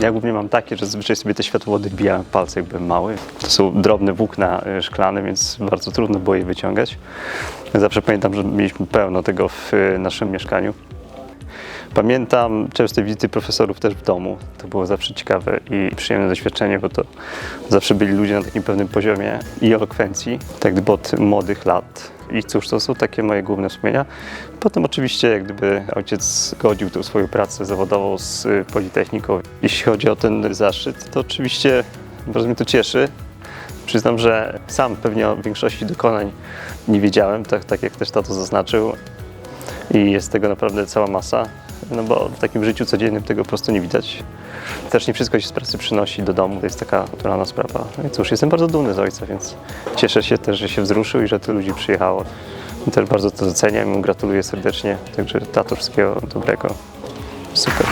Ja głównie mam takie, że zazwyczaj sobie te światłowody wbijałem w palce, jak mały. To są drobne włókna y, szklane, więc bardzo trudno było je wyciągać. Zawsze pamiętam, że mieliśmy pełno tego w y, naszym mieszkaniu. Pamiętam częste wizyty profesorów też w domu. To było zawsze ciekawe i przyjemne doświadczenie, bo to zawsze byli ludzie na takim pewnym poziomie i elokwencji, tak gdyby od młodych lat. I cóż, to są takie moje główne wspomnienia. Potem oczywiście jak gdyby ojciec godził tą swoją pracę zawodową z y, Politechniką. Jeśli chodzi o ten zaszczyt, to oczywiście bardzo mnie to cieszy. Przyznam, że sam pewnie o większości dokonań nie wiedziałem, tak, tak jak też tato zaznaczył i jest tego naprawdę cała masa, no bo w takim życiu codziennym tego po prostu nie widać. Też nie wszystko się z pracy przynosi do domu, to jest taka naturalna sprawa. No i cóż, jestem bardzo dumny z ojca, więc cieszę się też, że się wzruszył i że tylu ludzi przyjechało. I też bardzo to doceniam i mu gratuluję serdecznie, także tato wszystkiego dobrego. Super.